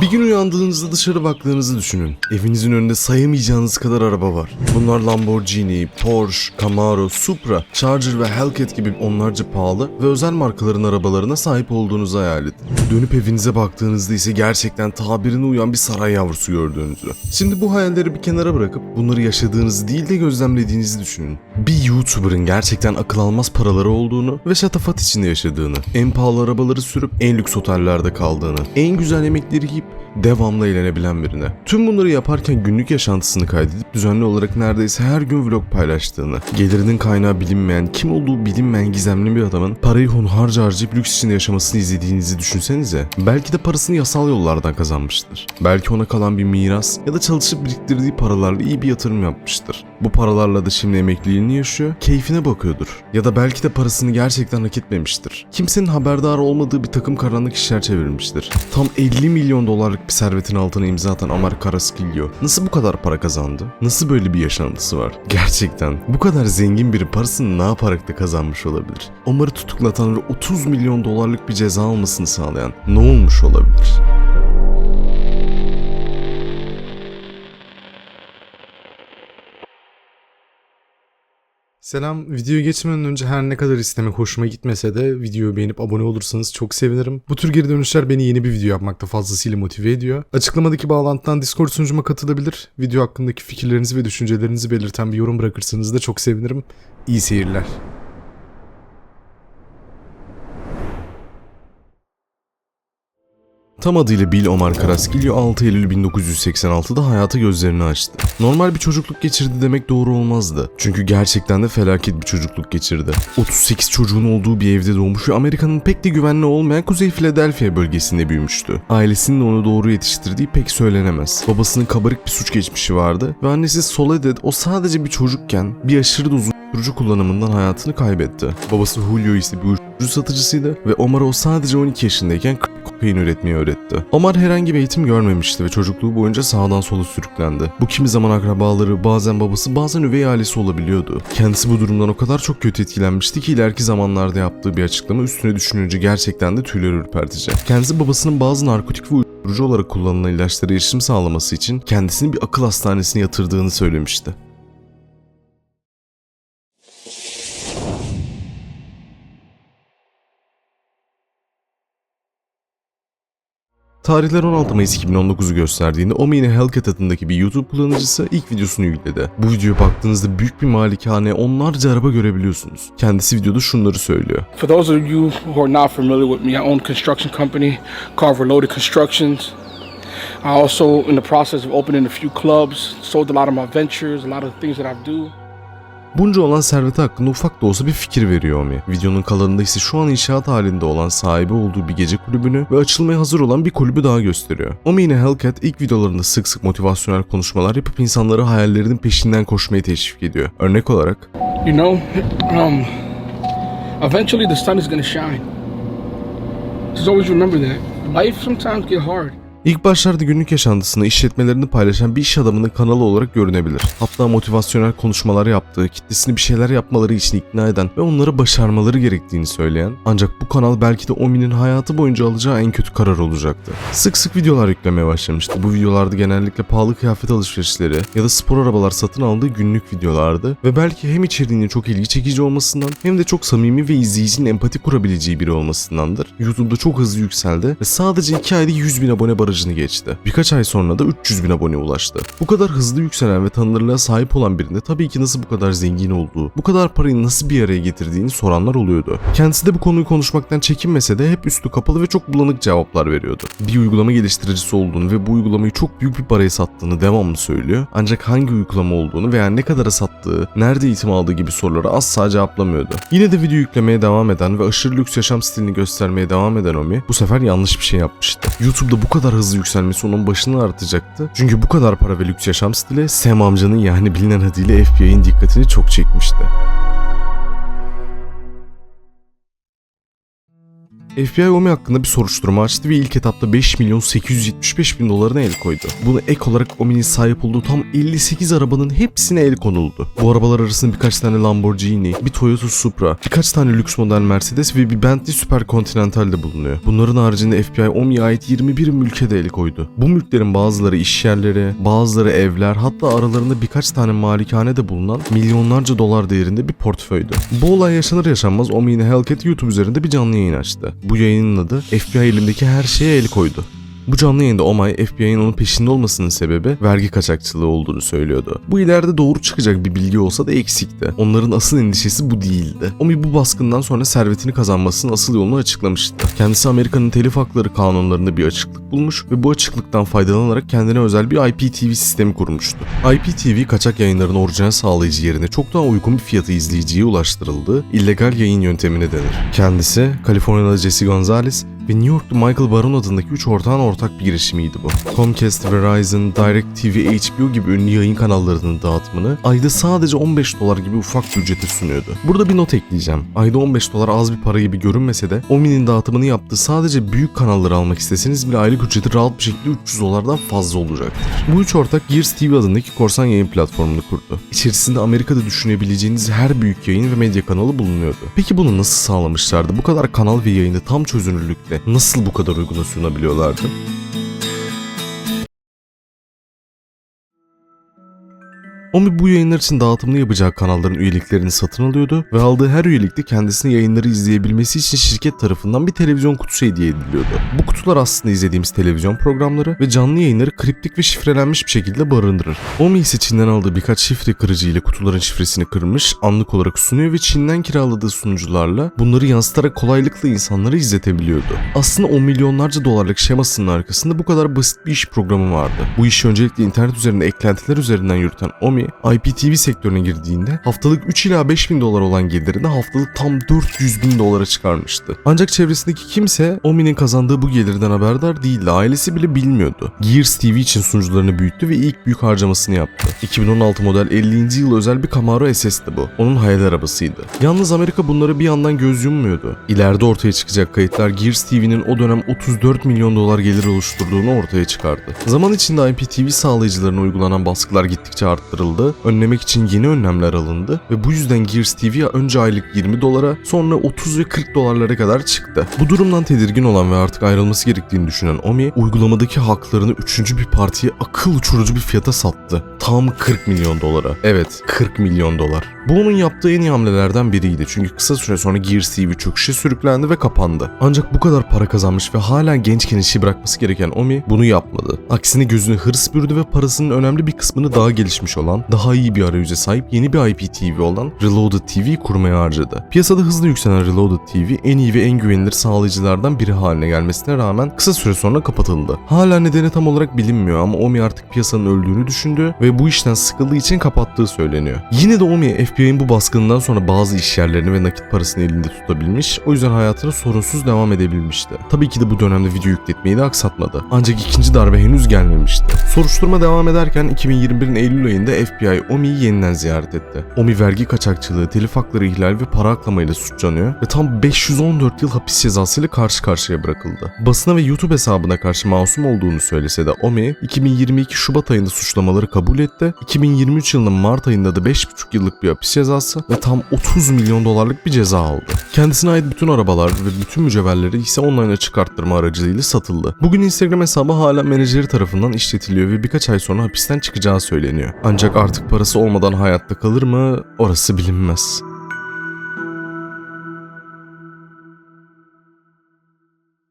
Bir gün uyandığınızda dışarı baktığınızı düşünün. Evinizin önünde sayamayacağınız kadar araba var. Bunlar Lamborghini, Porsche, Camaro, Supra, Charger ve Hellcat gibi onlarca pahalı ve özel markaların arabalarına sahip olduğunuzu hayal edin. Dönüp evinize baktığınızda ise gerçekten tabirine uyan bir saray yavrusu gördüğünüzü. Şimdi bu hayalleri bir kenara bırakıp bunları yaşadığınızı değil de gözlemlediğinizi düşünün. Bir YouTuber'ın gerçekten akıl almaz paraları olduğunu ve şatafat içinde yaşadığını, en pahalı arabaları sürüp en lüks otellerde kaldığını, en güzel yemekleri yiyip Thank you. Devamlı eğlenebilen birine. Tüm bunları yaparken günlük yaşantısını kaydedip düzenli olarak neredeyse her gün vlog paylaştığını, gelirinin kaynağı bilinmeyen, kim olduğu bilinmeyen gizemli bir adamın parayı hunharca harcayıp lüks içinde yaşamasını izlediğinizi düşünsenize. Belki de parasını yasal yollardan kazanmıştır. Belki ona kalan bir miras ya da çalışıp biriktirdiği paralarla iyi bir yatırım yapmıştır. Bu paralarla da şimdi emekliliğini yaşıyor, keyfine bakıyordur. Ya da belki de parasını gerçekten hak etmemiştir. Kimsenin haberdar olmadığı bir takım karanlık işler çevirmiştir. Tam 50 milyon dolarlık bir servetin altına imza atan Amar Karaskilio nasıl bu kadar para kazandı? Nasıl böyle bir yaşantısı var? Gerçekten bu kadar zengin biri parasını ne yaparak da kazanmış olabilir? Omar'ı tutuklatan ve 30 milyon dolarlık bir ceza almasını sağlayan ne olmuş olabilir? Selam. Videoya geçmeden önce her ne kadar istemek hoşuma gitmese de videoyu beğenip abone olursanız çok sevinirim. Bu tür geri dönüşler beni yeni bir video yapmakta fazlasıyla motive ediyor. Açıklamadaki bağlantıdan Discord sunucuma katılabilir. Video hakkındaki fikirlerinizi ve düşüncelerinizi belirten bir yorum bırakırsanız da çok sevinirim. İyi seyirler. Tam adıyla Bill Omar Karaskilio 6 Eylül 1986'da hayata gözlerini açtı. Normal bir çocukluk geçirdi demek doğru olmazdı. Çünkü gerçekten de felaket bir çocukluk geçirdi. 38 çocuğun olduğu bir evde doğmuş ve Amerika'nın pek de güvenli olmayan Kuzey Philadelphia bölgesinde büyümüştü. Ailesinin onu doğru yetiştirdiği pek söylenemez. Babasının kabarık bir suç geçmişi vardı ve annesi Soledad o sadece bir çocukken bir aşırı doz uyuşturucu kullanımından hayatını kaybetti. Babası Julio ise bir uyuşturucu satıcısıydı ve Omar'a o sadece 12 yaşındayken kokain üretmeyi öğretti. Omar herhangi bir eğitim görmemişti ve çocukluğu boyunca sağdan sola sürüklendi. Bu kimi zaman akrabaları, bazen babası, bazen üvey ailesi olabiliyordu. Kendisi bu durumdan o kadar çok kötü etkilenmişti ki ileriki zamanlarda yaptığı bir açıklama üstüne düşününce gerçekten de tüyleri ürpertici. Kendisi babasının bazı narkotik ve uyuşturucu olarak kullanılan ilaçlara erişim sağlaması için kendisini bir akıl hastanesine yatırdığını söylemişti. Tarihler 16 Mayıs 2019'u gösterdiğinde Omine Hellcat adındaki bir YouTube kullanıcısı ilk videosunu yükledi. Bu videoya baktığınızda büyük bir malikane onlarca araba görebiliyorsunuz. Kendisi videoda şunları söylüyor. For those of you who are not familiar with me, I own a construction company, Carver Loaded Constructions. I also in the process of opening a few clubs, sold a lot of my ventures, a lot of things that I do. Bunca olan serveti hakkında ufak da olsa bir fikir veriyor Omi. Videonun kalanında ise şu an inşaat halinde olan sahibi olduğu bir gece kulübünü ve açılmaya hazır olan bir kulübü daha gösteriyor. Omi yine Hellcat ilk videolarında sık sık motivasyonel konuşmalar yapıp insanları hayallerinin peşinden koşmaya teşvik ediyor. Örnek olarak You know, um, eventually the sun is gonna shine. Just always remember that. Life sometimes get hard. İlk başlarda günlük yaşantısını, işletmelerini paylaşan bir iş adamının kanalı olarak görünebilir. Hatta motivasyonel konuşmalar yaptığı, kitlesini bir şeyler yapmaları için ikna eden ve onları başarmaları gerektiğini söyleyen ancak bu kanal belki de Omi'nin hayatı boyunca alacağı en kötü karar olacaktı. Sık sık videolar yüklemeye başlamıştı. Bu videolarda genellikle pahalı kıyafet alışverişleri ya da spor arabalar satın aldığı günlük videolardı ve belki hem içeriğinin çok ilgi çekici olmasından hem de çok samimi ve izleyicinin empati kurabileceği biri olmasındandır. YouTube'da çok hızlı yükseldi ve sadece 2 ayda 100 bin abone barajını geçti. Birkaç ay sonra da 300 bin abone ulaştı. Bu kadar hızlı yükselen ve tanınırlığa sahip olan birinde tabii ki nasıl bu kadar zengin olduğu, bu kadar parayı nasıl bir araya getirdiğini soranlar oluyordu. Kendisi de bu konuyu konuşmaktan çekinmese de hep üstü kapalı ve çok bulanık cevaplar veriyordu. Bir uygulama geliştiricisi olduğunu ve bu uygulamayı çok büyük bir paraya sattığını devamlı söylüyor. Ancak hangi uygulama olduğunu veya ne kadara sattığı, nerede eğitim aldığı gibi sorulara asla cevaplamıyordu. Yine de video yüklemeye devam eden ve aşırı lüks yaşam stilini göstermeye devam eden Omi bu sefer yanlış bir şey yapmıştı. YouTube'da bu kadar hızlı yükselmesi onun başını artacaktı. Çünkü bu kadar para ve lüks yaşam stili Sam amcanın yani bilinen adıyla FBI'nin dikkatini çok çekmişti. FBI Omi hakkında bir soruşturma açtı ve ilk etapta 5 milyon 875 bin dolarına el koydu. Buna ek olarak Omi'nin sahip olduğu tam 58 arabanın hepsine el konuldu. Bu arabalar arasında birkaç tane Lamborghini, bir Toyota Supra, birkaç tane lüks model Mercedes ve bir Bentley Super Continental de bulunuyor. Bunların haricinde FBI Omi'ye ait 21 mülke de el koydu. Bu mülklerin bazıları iş yerleri, bazıları evler hatta aralarında birkaç tane malikane de bulunan milyonlarca dolar değerinde bir portföydü. Bu olay yaşanır yaşanmaz Omi yine Hellcat YouTube üzerinde bir canlı yayın açtı. Bu yayının adı FBI elimdeki her şeye el koydu. Bu canlı yayında Omay FBI'nin onun peşinde olmasının sebebi vergi kaçakçılığı olduğunu söylüyordu. Bu ileride doğru çıkacak bir bilgi olsa da eksikti. Onların asıl endişesi bu değildi. Omi bu baskından sonra servetini kazanmasının asıl yolunu açıklamıştı. Kendisi Amerika'nın telif hakları kanunlarında bir açıklık bulmuş ve bu açıklıktan faydalanarak kendine özel bir IPTV sistemi kurmuştu. IPTV kaçak yayınların orijinal sağlayıcı yerine çok daha uygun bir fiyatı izleyiciye ulaştırıldığı illegal yayın yöntemine denir. Kendisi Kaliforniya'da Jesse Gonzalez ve New York'ta Michael Baron adındaki 3 ortağın ortak bir girişimiydi bu. Comcast, Verizon, DirecTV, HBO gibi ünlü yayın kanallarının dağıtımını ayda sadece 15 dolar gibi ufak bir ücrete sunuyordu. Burada bir not ekleyeceğim. Ayda 15 dolar az bir para gibi görünmese de Omi'nin dağıtımını yaptığı sadece büyük kanalları almak isteseniz bile aylık ücreti rahat bir şekilde 300 dolardan fazla olacaktır. Bu üç ortak Gears TV adındaki korsan yayın platformunu kurdu. İçerisinde Amerika'da düşünebileceğiniz her büyük yayın ve medya kanalı bulunuyordu. Peki bunu nasıl sağlamışlardı? Bu kadar kanal ve yayını tam çözünürlükte nasıl bu kadar uyguna sunabiliyorlardı? Omi bu yayınlar için dağıtımını yapacağı kanalların üyeliklerini satın alıyordu ve aldığı her üyelikte kendisine yayınları izleyebilmesi için şirket tarafından bir televizyon kutusu hediye ediliyordu. Bu kutular aslında izlediğimiz televizyon programları ve canlı yayınları kriptik ve şifrelenmiş bir şekilde barındırır. Omi ise Çin'den aldığı birkaç şifre kırıcı ile kutuların şifresini kırmış, anlık olarak sunuyor ve Çin'den kiraladığı sunucularla bunları yansıtarak kolaylıkla insanlara izletebiliyordu. Aslında 10 milyonlarca dolarlık şemasının arkasında bu kadar basit bir iş programı vardı. Bu işi öncelikle internet üzerinde eklentiler üzerinden yürüten Omi, IPTV sektörüne girdiğinde haftalık 3 ila 5 bin dolar olan gelirini haftalık tam 400 bin dolara çıkarmıştı. Ancak çevresindeki kimse Omi'nin kazandığı bu gelirden haberdar değildi. Ailesi bile bilmiyordu. Gears TV için sunucularını büyüttü ve ilk büyük harcamasını yaptı. 2016 model 50. yıl özel bir Camaro SS'ti bu. Onun hayal arabasıydı. Yalnız Amerika bunları bir yandan göz yummuyordu. İleride ortaya çıkacak kayıtlar Gears TV'nin o dönem 34 milyon dolar gelir oluşturduğunu ortaya çıkardı. Zaman içinde IPTV sağlayıcılarına uygulanan baskılar gittikçe arttırıldı, önlemek için yeni önlemler alındı ve bu yüzden Gears TV önce aylık 20 dolara sonra 30 ve 40 dolarlara kadar çıktı. Bu durumdan tedirgin olan ve artık ayrılması gerektiğini düşünen Omi, uygulamadaki haklarını üçüncü bir partiye akıl uçurucu bir fiyata sattı. Tam 40 milyon dolara. Evet, 40 milyon dolar. Bu onun yaptığı en iyi hamlelerden biriydi çünkü kısa süre sonra Gears TV çöküşe sürüklendi ve kapandı. Ancak bu kadar para kazanmış ve hala gençken işi bırakması gereken Omi bunu yapmadı. Aksine gözüne hırs bürüdü ve parasının önemli bir kısmını daha gelişmiş olan, daha iyi bir arayüze sahip yeni bir IPTV olan Reloaded TV kurmaya harcadı. Piyasada hızlı yükselen Reloaded TV en iyi ve en güvenilir sağlayıcılardan biri haline gelmesine rağmen kısa süre sonra kapatıldı. Hala nedeni tam olarak bilinmiyor ama Omi artık piyasanın öldüğünü düşündü ve bu işten sıkıldığı için kapattığı söyleniyor. Yine de Omi FBI'nin bu baskından sonra bazı iş yerlerini ve nakit parasını elinde tutabilmiş, o yüzden hayatına sorunsuz devam edebilmişti. Tabii ki de bu dönemde video yükletmeyi de aksatmadı. Ancak ikinci darbe henüz gelmemişti. Soruşturma devam ederken 2021'in Eylül ayında FBI Omi'yi yeniden ziyaret etti. Omi vergi kaçakçılığı, telif hakları ihlal ve para aklamayla suçlanıyor ve tam 514 yıl hapis cezasıyla karşı karşıya bırakıldı. Basına ve YouTube hesabına karşı masum olduğunu söylese de Omi 2022 Şubat ayında suçlamaları kabul etti. 2023 yılının Mart ayında da 5,5 yıllık bir hapis cezası ve tam 30 milyon dolarlık bir ceza aldı. Kendisine ait bütün arabalar ve bütün mücevherleri ise online açık arttırma aracılığıyla satıldı. Bugün Instagram hesabı hala menajeri tarafından işletiliyor ve birkaç ay sonra hapisten çıkacağı söyleniyor. Ancak artık parası olmadan hayatta kalır mı orası bilinmez.